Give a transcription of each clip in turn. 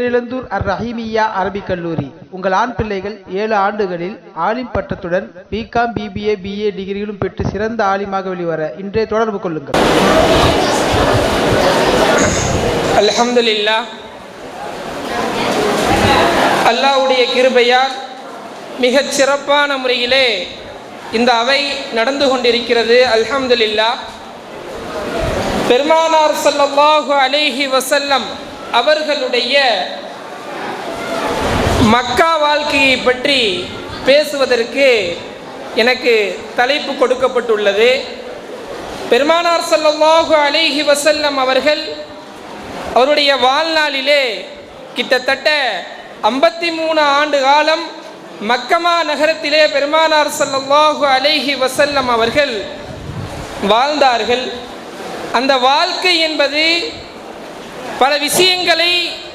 பேரிழந்தூர் அர் ரஹீமியா அரபிக் கல்லூரி. உங்கள் ஆண் பிள்ளைகள் ஏழு ஆண்டுகளில் ஆலிம் பட்டத்துடன் பிகாம் பிபிஏ பிஏ டிகிரிகளும் பெற்று சிறந்த ஆலிமாக வெளிவர இன்றைய தொடர்பு கொள்ளுங்கள். அலமதுல்லா அல்லாவுடைய கிருபையால் மிகச் சிறப்பான முறையிலே இந்த அவை நடந்து கொண்டிருக்கிறது. அல்ஹம்துல்லா பெருமானார் சல்லாஹு அலேஹி வசல்லம் அவர்களுடைய மக்கா வாழ்க்கையை பற்றி பேசுவதற்கு எனக்கு தலைப்பு கொடுக்கப்பட்டுள்ளது. பெருமானார் சல்லாஹு அலைஹி வசல்லம் அவர்கள் அவருடைய வாழ்நாளிலே கிட்டத்தட்ட ஐம்பத்தி மூணு ஆண்டு காலம் மக்கமா நகரத்திலே பெருமானார் சல்லாஹு அலைஹி வசல்லம் அவர்கள் வாழ்ந்தார்கள். அந்த வாழ்க்கை என்பது பல விஷயங்களை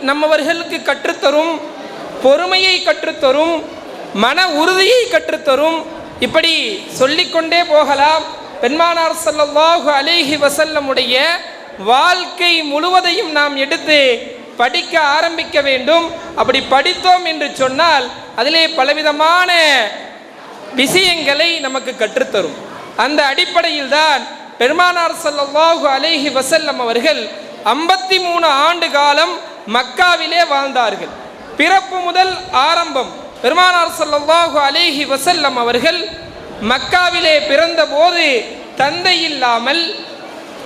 நம்மவர்களுக்கு கற்றுத்தரும் பொறுமையை கற்றுத்தரும் மன உறுதியை கற்றுத்தரும். இப்படி சொல்லிக்கொண்டே போகலாம். பெண்மானார் சல்லாஹு அலேஹி வசல்லமுடைய வாழ்க்கை முழுவதையும் நாம் எடுத்து படிக்க ஆரம்பிக்க வேண்டும். அப்படி படித்தோம் என்று சொன்னால் அதிலே பலவிதமான விஷயங்களை நமக்கு கற்றுத்தரும். அந்த அடிப்படையில் தான் பெருமானார் சல்லாஹு அலேஹி வசல்லம் அவர்கள் ஐம்பத்தி மூணு ஆண்டு காலம் மக்காவிலே வாழ்ந்தார்கள். பிறப்பு முதல் ஆரம்பம் பெருமானார் சல்லாஹு அலேஹி வசல்லம் அவர்கள் மக்காவிலே பிறந்தபோது தந்தை இல்லாமல்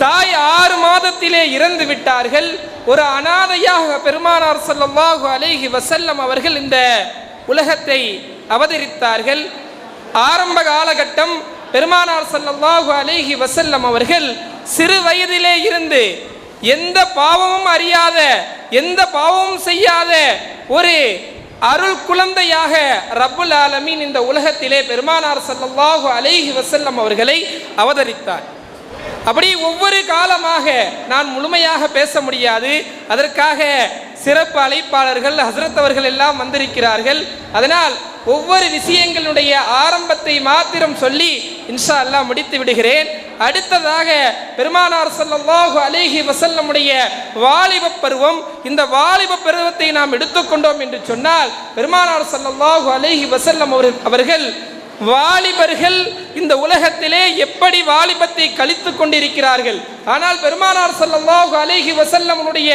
தாய் ஆறு மாதத்திலே இறந்து விட்டார்கள். ஒரு அனாதையாக பெருமானார் சல்லாஹு அலேஹி வசல்லம் அவர்கள் இந்த உலகத்தை அவதரித்தார்கள். ஆரம்ப காலகட்டம் பெருமானார் சல்லாஹு அலேஹி வசல்லம் அவர்கள் சிறு வயதிலே இருந்து எந்த பாவமும் அறியாத எந்த பாவமும் செய்யாத ஒரு அருள் குழந்தையாக ரப்புல் ஆலமீன் இந்த உலகத்திலே பெருமானார் சல்லாஹு அலைஹி வசல்லம் அவர்களை அவதரித்தார். அப்படி ஒவ்வொரு காலமாக நான் முழுமையாக பேச முடியாது. அதற்காக சிறப்பு அழைப்பாளர்கள் ஹசரத் அவர்கள் எல்லாம் வந்திருக்கிறார்கள். அதனால் ஒவ்வொரு விஷயங்களுடைய ஆரம்பத்தை மாத்திரம் சொல்லி இன்ஷா அல்லா முடித்து விடுகிறேன். அடுத்ததாக பெருமானார் சல்லாஹு அலேஹி வசல்லமுடைய வாலிப பருவம். இந்த வாலிப பருவத்தை நாம் எடுத்துக்கொண்டோம் என்று சொன்னால் பெருமானார் சல்லாஹு அலேஹி வசல்லம் அவர்கள் அவர்கள் வாலிபர்கள் இந்த உலகத்திலே எப்படி வாலிபத்தை கழித்து கொண்டிருக்கிறார்கள்? ஆனால் பெருமானார் சல்லாஹு அலேஹி வசல்லமுடைய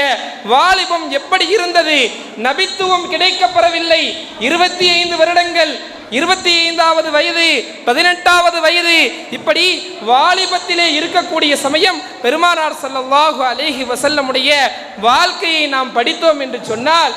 வாலிபம் எப்படி இருந்தது? நபித்துவம் கிடைக்கப்பெறவில்லை. இருபத்தி ஐந்து வருடங்கள் இருபத்தி ஐந்தாவது வயது பதினெட்டாவது வயது இப்படி வாலிபத்திலே இருக்கக்கூடிய சமயம் பெருமானார் சல்லாஹு அலேஹி வசல்லமுடைய வாழ்க்கையை நாம் படித்தோம் என்று சொன்னால்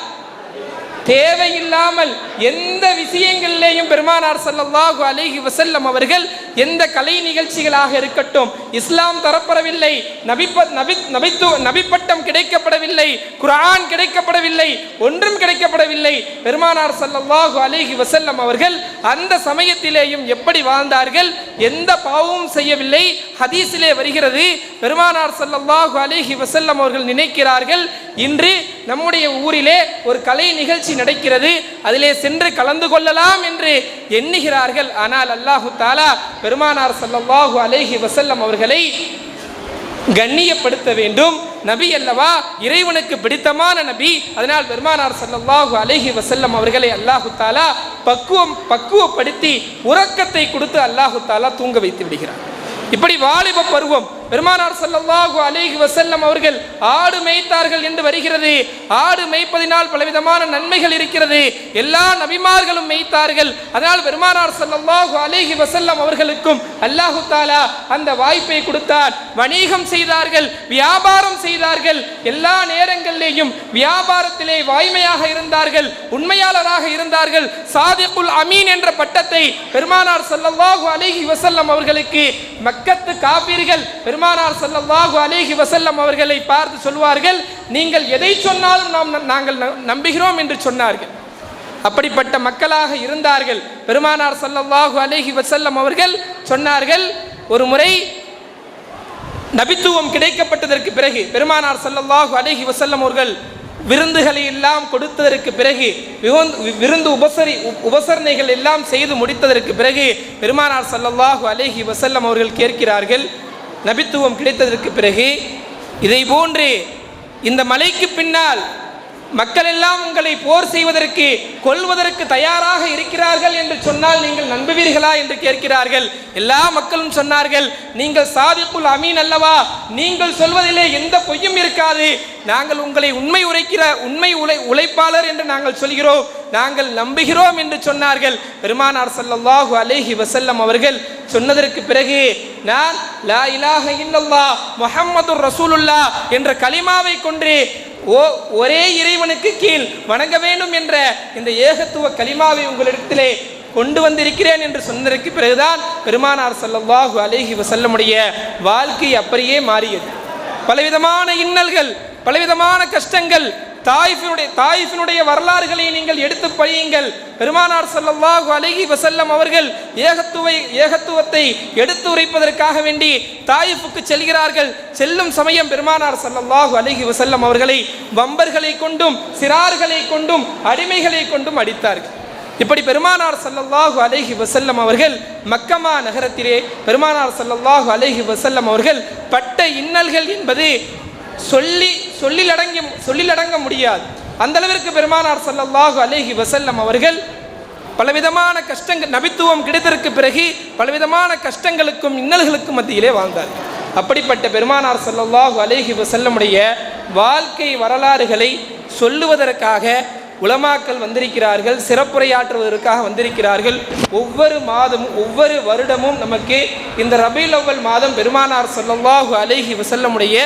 தேவையில்லாமல் எந்த விஷயங்களிலேயும் பெருமானார் சல்லாஹூ அலிஹி வசல்லம் அவர்கள் எந்த கலை நிகழ்ச்சிகளாக இருக்கட்டும் இஸ்லாம் தரப்படவில்லை நபிப்ப நபி நபித்து நபிப்பட்டம் கிடைக்கப்படவில்லை குரான் கிடைக்கப்படவில்லை ஒன்றும் கிடைக்கப்படவில்லை. பெருமானார் ஸல்லல்லாஹு அலைஹி வசல்லம் அவர்கள் அந்த சமயத்திலேயும் எப்படி வாழ்ந்தார்கள் எந்த பாவமும் செய்யவில்லை. ஹதீஸிலே வருகிறது பெருமானார் ஸல்லல்லாஹு அலைஹி வசல்லம் அவர்கள் நினைக்கிறார்கள் இன்று நம்முடைய ஊரிலே ஒரு கலை நிகழ்ச்சி நடக்கிறது அதிலே சென்று கலந்து கொள்ளலாம் என்று எண்ணுகிறார்கள். ஆனால் அல்லாஹு தாலா பெருமானார் ஸல்லல்லாஹு அலேஹி வசல்லம் அவர்களை கண்ணியப்படுத்த வேண்டும். நபி அல்லவா? இறைவனுக்கு பிடித்தமான நபி. அதனால் பெருமானார் சல்லாஹு அலைஹி வசல்லம் அவர்களை அல்லாஹு தாலா பக்குவம் பக்குவப்படுத்தி உறக்கத்தை கொடுத்து அல்லாஹு தாலா தூங்க வைத்து விடுகிறார். இப்படி வாலிப பருவம் பெருமானார் ஸல்லல்லாஹு அலைஹி வசல்லம் அவர்கள் ஆடு மேய்த்தார்கள் என்று வருகிறது. ஆடு மேய்ப்பதினால் பலவிதமான நன்மைகள் இருக்கிறது. எல்லா நபிமார்களும் மேய்த்தார்கள். அதனால் பெருமானார் ஸல்லல்லாஹு அலைஹி வசல்லம் அவர்களுக்கும் அல்லாஹு தாலா அந்த வாய்ப்பை கொடுத்தார் வணிகம் செய்தார்கள் வியாபாரம் செய்தார்கள். எல்லா நேரங்களிலேயும் வியாபாரத்திலே வாய்மையாக இருந்தார்கள் உண்மையாளராக இருந்தார்கள். சாதிக்குல் அமீன் என்ற பட்டத்தை பெருமானார் ஸல்லல்லாஹு அலைஹி வசல்லம் அவர்களுக்கு மக்கத்து காப்பீர்கள். பெருமானார் ஸல்லல்லாஹு அலேஹி வசல்லம் அவர்களை பார்த்து சொல்வார்கள் நீங்கள் எதை சொன்னாலும் நாம் நாங்கள் நம்புகிறோம் என்று சொன்னார்கள். அப்படிப்பட்ட மக்களாக இருந்தார்கள். பெருமானார் ஸல்லல்லாஹு அலேஹி வசல்லம் அவர்கள் சொன்னார்கள் ஒரு முறை நபித்துவம் கிடைக்கப்பட்டதற்கு பிறகு பெருமானார் ஸல்லல்லாஹு அலேஹி வசல்லம் அவர்கள் விருந்துகளை எல்லாம் கொடுத்ததற்கு பிறகு விருந்து- விருந்து உபசரி உபசரணைகள் எல்லாம் செய்து முடித்ததற்கு பிறகு பெருமானார் சல்லல்லாஹு அலேஹி வசல்லம் அவர்கள் கேட்கிறார்கள் நபித்துவம் கிடைத்ததற்கு பிறகு இதை போன்று இந்த மலைக்கு பின்னால் மக்கள் எல்லாம் உங்களை போர் செய்வதற்கு கொல்வதற்கு தயாராக இருக்கிறார்கள் என்று சொன்னால் நீங்கள் நம்புவீர்களா என்று கேட்கிறார்கள். எல்லா மக்களும் சொன்னார்கள் நீங்கள் சாதிப்புல் அமீன் அல்லவா? நீங்கள் சொல்வதிலே எந்த பொய்யும் இருக்காது. நாங்கள் உங்களை உண்மை உரைக்கிற உண்மை உழை உழைப்பாளர் என்று நாங்கள் சொல்கிறோம். நாங்கள் நம்புகிறோம் என்று சொன்னார்கள். பெருமானார் சல்லாஹு அலேஹி வசல்லம் அவர்கள் சொன்னதற்கு பிறகு நான் லா இலாஹ இல்லல்லா முஹம்மது ரசூலுல்லா என்ற கலிமாவை கொண்டு ஓ ஒரே இறைவனுக்கு கீழ் வணங்க வேண்டும் என்ற இந்த ஏகத்துவ கலிமாவை உங்களிடத்திலே கொண்டு வந்திருக்கிறேன் என்று சொன்னதற்கு பிறகுதான் பெருமானார் ஸல்லல்லாஹு அலேஹி வசல்லமுடைய வாழ்க்கை அப்படியே மாறியது. பலவிதமான இன்னல்கள் பலவிதமான கஷ்டங்கள் தாயிஃபினுடைய தாயிஃபினுடைய வரலாறுகளை நீங்கள் எடுத்து படியுங்கள். பெருமானார் ஸல்லல்லாஹு அலைஹி வசல்லம் அவர்கள் ஏகத்துவை ஏகத்துவத்தை எடுத்து உரைப்பதற்காக வேண்டி தாயிஃபுக்கு செல்கிறார்கள். செல்லும் சமயம் பெருமானார் ஸல்லல்லாஹு அலைஹி வசல்லம் அவர்களை வம்பர்களை கொண்டும் சிறார்களை கொண்டும் அடிமைகளை கொண்டும் அடித்தார்கள். இப்படி பெருமானார் சல்லல்லாஹு அலைஹி வசல்லம் அவர்கள் மக்கமா நகரத்திலே பெருமானார் சல்லல்லாஹு அலைஹி வசல்லம் அவர்கள் பட்ட இன்னல்கள் என்பது சொல்லி சொல்லிலடங்கி சொல்லிலடங்க முடியாது. அந்த அளவிற்கு பெருமானார் சல்லல்லாஹு அலேஹி வசல்லம் அவர்கள் பலவிதமான கஷ்டங்கள் நபித்துவம் கிடைத்ததற்கு பிறகு பலவிதமான கஷ்டங்களுக்கும் இன்னல்களுக்கும் மத்தியிலே வாழ்ந்தார். அப்படிப்பட்ட பெருமானார் சல்லல்லாஹு அலேஹி வசல்லமுடைய வாழ்க்கை வரலாறுகளை சொல்லுவதற்காக உலமாக்கள் வந்திருக்கிறார்கள் சிறப்புரையாற்றுவதற்காக வந்திருக்கிறார்கள். ஒவ்வொரு மாதமும் ஒவ்வொரு வருடமும் நமக்கு இந்த ரபீல் அவ்வல் மாதம் பெருமானார் ஸல்லல்லாஹு அலேஹி வசல்லமுடைய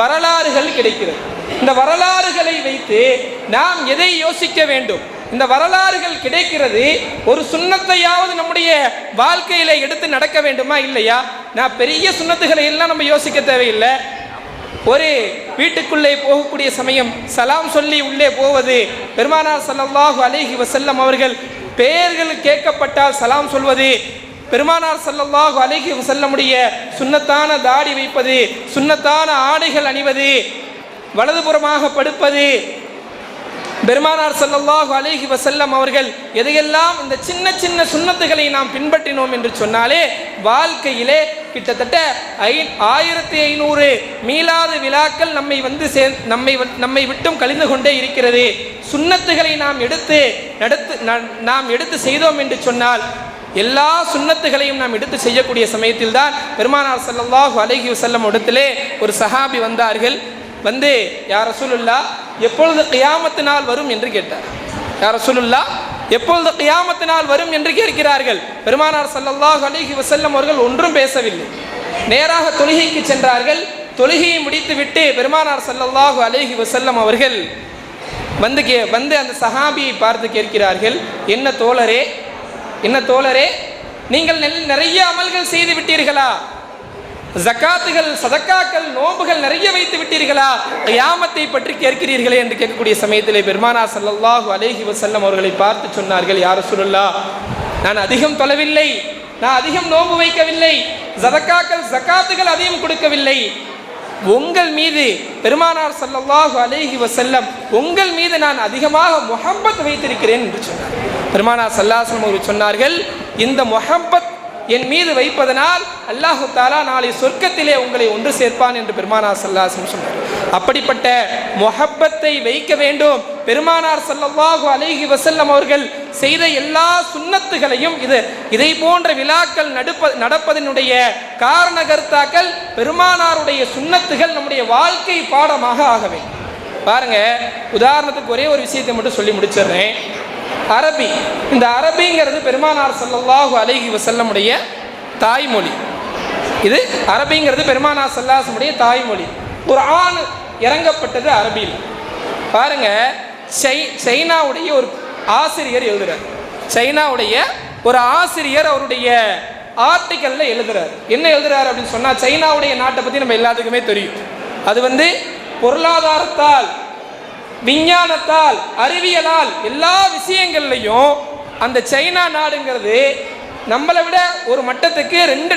வரலாறுகள் கிடைக்கிறது. இந்த வரலாறுகளை வைத்து நாம் எதை யோசிக்க வேண்டும்? இந்த வரலாறுகள் கிடைக்கிறது ஒரு சுண்ணத்தையாவது நம்முடைய வாழ்க்கையில எடுத்து நடக்க வேண்டுமா இல்லையா? நான் பெரிய சுண்ணத்துகளை எல்லாம் நம்ம யோசிக்க தேவையில்லை. ஒரு வீட்டுக்குள்ளே போகக்கூடிய சமயம் சலாம் சொல்லி உள்ளே போவது பெருமானார் சல்லாஹூ அலிஹி வசல்லம் அவர்கள் பெயர்கள் கேட்கப்பட்டால் சலாம் சொல்வது பெருமானார் ஸல்லல்லாஹு அலிஹி வசல்லமுடைய சுன்னத்தான தாடி வைப்பது சுண்ணத்தான ஆடைகள் அணிவது வலதுபுறமாக படுப்பது பெருமானார் ஸல்லல்லாஹு அலைஹி வசல்லம் அவர்கள் எதையெல்லாம் இந்த சின்ன சின்ன சுன்னத்துகளை நாம் பின்பற்றினோம் என்று சொன்னாலே வாழ்க்கையிலே கிட்டத்தட்ட ஐ ஆயிரத்தி ஐநூறு மீளாது விழாக்கள் நம்மை வந்து சே நம்மை நம்மை விட்டும் கழிந்து கொண்டே இருக்கிறது. சுன்னத்துகளை நாம் எடுத்து நடத்து நாம் எடுத்து செய்தோம் என்று சொன்னால் எல்லா சுண்ணத்துகளையும் நாம் எடுத்து செய்யக்கூடிய சமயத்தில் தான் பெருமானார் ஸல்லல்லாஹு அலைஹி வஸல்லம் இடத்திலே ஒரு சஹாபி வந்தார்கள். வந்து யார் ரசூலுல்லா எப்பொழுது கியாமத்து நாள் வரும்? என்று கேட்டார். யார் ரசூலுல்லா எப்பொழுது கியாமத்து நாள் வரும்? என்று கேட்கிறார்கள். பெருமானார் ஸல்லல்லாஹு அலிஹி வசல்லம் அவர்கள் ஒன்றும் பேசவில்லை. நேராக தொழுகைக்கு சென்றார்கள். தொழுகையை முடித்துவிட்டு பெருமானார் ஸல்லல்லாஹு அலிஹி வசல்லம் அவர்கள் வந்து கே வந்து அந்த சஹாபியை பார்த்து கேட்கிறார்கள். என்ன தோழரே என்ன தோழரே நீங்கள் நெல்- நிறைய அமல்கள் செய்து விட்டீர்களா? ஜக்காத்துகள் சதக்காக்கள் நோம்புகள் நிறைய வைத்து விட்டீர்களா? யாமத்தை பற்றி கேட்கிறீர்களே என்று கேட்கக்கூடிய சமயத்திலே பெருமானா சல்லல்லாஹு அலேஹி வசல்லம் அவர்களை பார்த்து சொன்னார்கள் யார் சொல்லல்லா நான் அதிகம் தொலைவில்லை நான் அதிகம் நோன்பு வைக்கவில்லை ஜதக்காக்கள் ஜக்காத்துகள் அதிகம் கொடுக்கவில்லை. உங்கள் மீது பெருமானார் ஸல்லல்லாஹு அலேஹி வசல்லம் உங்கள் மீது நான் அதிகமாக முஹப்பத் வைத்திருக்கிறேன் என்று சொன்னார் பெருமானார் சல்லாசலம் அவர்கள் சொன்னார்கள் இந்த முஹப்பத் என் மீது வைப்பதனால் அல்லாஹு தாலா நாளை சொர்க்கத்திலே உங்களை ஒன்று சேர்ப்பான் என்று பெருமானார் சல்லாசம் சொன்னார். அப்படிப்பட்ட மொஹப்பத்தை வைக்க வேண்டும். பெருமானார் ஸல்லல்லாஹு அலைஹி வசல்லம் அவர்கள் செய்த எல்லா சுன்னத்துகளையும் இது இதை போன்ற விழாக்கள் நடுப்ப நடப்பதனுடைய காரணகர்த்தாக்கள் பெருமானாருடைய சுன்னத்துகள் நம்முடைய வாழ்க்கை பாடமாக ஆக வேண்டும். பாருங்க உதாரணத்துக்கு ஒரே ஒரு விஷயத்தை மட்டும் சொல்லி முடிச்சிடுறேன். அரபி. இந்த அரபிங்கிறது பெருமானார் சல்லாஹு அலைஹி வசல்லமுடைய தாய்மொழி. இது அரபிங்கிறது பெருமானார் சல்லாசமுடைய தாய்மொழி. ஒரு ஆண் இறங்கப்பட்டது அரபியில். பாருங்க சை சைனாவுடைய ஒரு ஆசிரியர் எழுதுறார். சைனாவுடைய ஒரு ஆசிரியர் அவருடைய ஆர்டிக்கல்ல எழுதுறார். என்ன எழுதுறாரு அப்படின்னு சொன்னா சைனாவுடைய நாட்டை பத்தி நம்ம எல்லாத்துக்குமே தெரியும். அது வந்து பொருளாதாரத்தால் விஞ்ஞானத்தால் அறிவியலால் எல்லா விஷயங்கள்லையும் அந்த சைனா நாடுங்கிறது நம்மளை விட ஒரு மட்டத்துக்கு ரெண்டு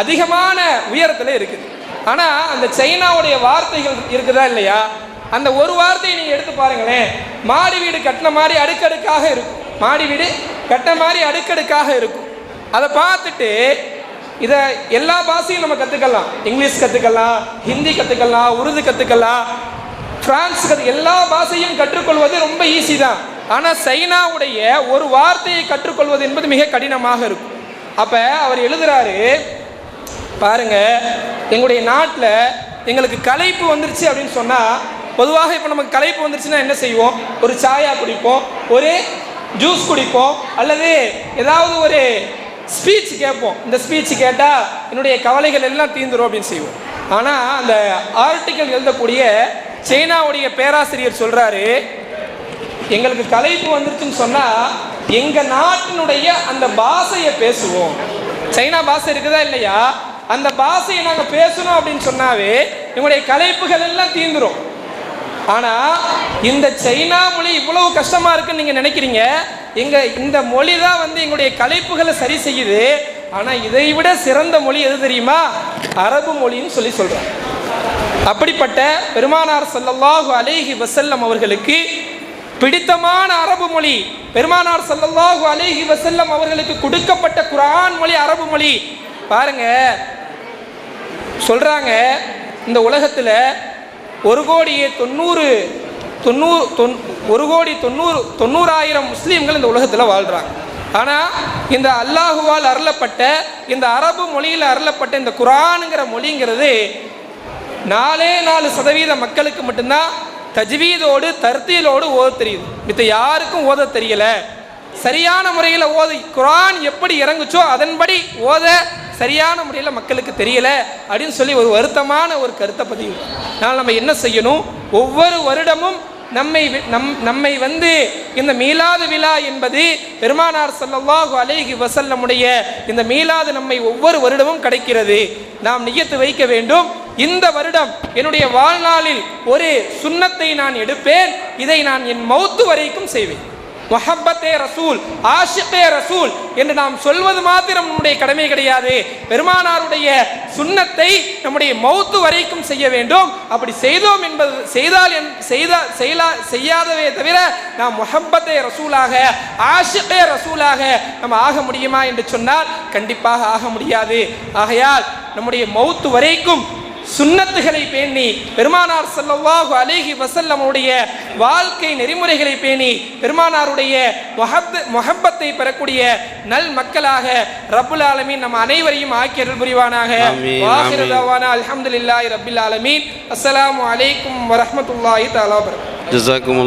அதிகமான உயரத்தில் இருக்குது. ஆனால் அந்த சைனாவுடைய வார்த்தைகள் இருக்குதா இல்லையா? அந்த ஒரு வார்த்தையை நீங்கள் எடுத்து பாருங்களேன். மாடி வீடு கட்டின மாதிரி அடுக்கடுக்காக இருக்கும். மாடி வீடு கட்டின மாதிரி அடுக்கடுக்காக இருக்கும். அதை பார்த்துட்டு இதை எல்லா பாஷையும் நம்ம கற்றுக்கலாம் இங்கிலீஷ் கற்றுக்கலாம் ஹிந்தி கற்றுக்கலாம் உருது கற்றுக்கலாம் பிரான்ஸ் எல்லா பாஷையும் கற்றுக்கொள்வது ரொம்ப ஈஸி தான். ஆனால் சைனாவுடைய ஒரு வார்த்தையை கற்றுக்கொள்வது என்பது மிக கடினமாக இருக்கும். அப்போ அவர் எழுதுறாரு பாருங்க எங்களுடைய நாட்டில் எங்களுக்கு கலைப்பு வந்துருச்சு அப்படின்னு சொன்னால் பொதுவாக இப்போ நமக்கு கலைப்பு வந்துருச்சுன்னா என்ன செய்வோம்? ஒரு சாயா குடிப்போம் ஒரு ஜூஸ் குடிப்போம் அல்லது ஏதாவது ஒரு ஸ்பீச் கேட்போம். இந்த ஸ்பீச் கேட்டால் என்னுடைய கவலைகள் எல்லாம் தீந்துடும் அப்படின்னு செய்வோம். ஆனால் அந்த ஆர்டிக்கல் எழுதக்கூடிய சைனாவுடைய பேராசிரியர் சொல்கிறாரு எங்களுக்கு கலைப்பு வந்துருச்சுன்னு சொன்னால் எங்கள் நாட்டினுடைய அந்த பாஷையை பேசுவோம். சைனா பாஷை இருக்குதா இல்லையா? அந்த பாஷையை நாங்கள் பேசணும் அப்படின்னு சொன்னாவே எங்களுடைய கலைப்புகள் எல்லாம் தீந்துரும். ஆனால் இந்த சைனா மொழி இவ்வளவு கஷ்டமாக இருக்குன்னு நீங்கள் நினைக்கிறீங்க? எங்கள் இந்த மொழி தான் வந்து எங்களுடைய கலைப்புகளை சரி செய்யுது. ஆனால் இதை விட சிறந்த மொழி எது தெரியுமா? அரபு மொழின்னு சொல்லி சொல்கிறாங்க அப்படிப்பட்ட பெருமானார் சல்லல்லாஹு அலேஹி வசல்லம் அவர்களுக்கு பிடித்தமான அரபு மொழி. பெருமானார் சல்லல்லாஹு அலேஹி வசல்லம் அவர்களுக்கு கொடுக்கப்பட்ட குரான் மொழி அரபு மொழி. பாருங்க. சொல்றாங்க. இந்த உலகத்தில் ஒரு கோடியே தொண்ணூறு தொண்ணூறு தொன் ஒரு கோடி தொண்ணூறு தொண்ணூறாயிரம் முஸ்லீம்கள் இந்த உலகத்தில் வாழ்கிறாங்க ஆனால் இந்த அல்லாஹுவால் அருளப்பட்ட இந்த அரபு மொழியில் அருளப்பட்ட இந்த குரானுங்கிற மொழிங்கிறது நாலே நாலு சதவீத மக்களுக்கு மட்டும்தான் தஜ்வீதோடு தர்த்தியலோடு ஓத தெரியுது. மித்த யாருக்கும் ஓத தெரியல. சரியான முறையில் ஓத குரான் எப்படி இறங்குச்சோ அதன்படி ஓத சரியான முறையில் மக்களுக்கு தெரியல அப்படின்னு சொல்லி ஒரு வருத்தமான ஒரு கருத்தை பதிவு. அதனால் நம்ம என்ன செய்யணும்? ஒவ்வொரு வருடமும் நம்மை வி- நம் நம்மை வந்து இந்த மீளாது விழா என்பது பெருமானார் ஸல்லல்லாஹு அலேஹி வசல்லமுடைய இந்த மீளாது நம்மை ஒவ்வொரு வருடமும் கிடைக்கிறது. நாம் நியத்து வைக்க வேண்டும். இந்த வருடம் என்னுடைய வாழ்நாளில் ஒரு சுண்ணத்தை நான் எடுப்பேன். இதை நான் என் மௌத்து வரைக்கும் செய்வேன். மொஹப்பத்தே ரசூல் ஆஷிக்கே ரசூல் என்று நாம் சொல்வது மாத்திரம் நம்முடைய கடமை கிடையாது. பெருமானாருடைய சுன்னத்தை நம்முடைய மௌத்து வரைக்கும் செய்ய வேண்டும். அப்படி செய்தோம் என்பது செய்தால் என் செய்தா செய்யலா செய்யாதவே தவிர நாம் மொஹப்பத்தே ரசூலாக ஆஷிகே ரசூலாக நம்ம ஆக முடியுமா என்று சொன்னால் கண்டிப்பாக ஆக முடியாது. ஆகையால் நம்முடைய மௌத்து வரைக்கும் சுன்னத்துகளை பேணி பெருமானார் ஸல்லல்லாஹு அலைஹி வஸல்லமுடைய வாழ்க்கை நெறிமுறைகளை பேணி பெருமானாருடைய மொஹப் மொஹப்பத்தை பெறக்கூடிய நல் மக்களாக ரப்புல் ஆலமீன் நம்ம அனைவரையும் ஆக்கி அருள் புரிவானாக. அல்ஹம்துலில்லாஹி ரப்பில் ஆலமீன். வரஹ்மத்துல்லாஹி தஆலா வபரகாத்துஹு ஜசாக்கும்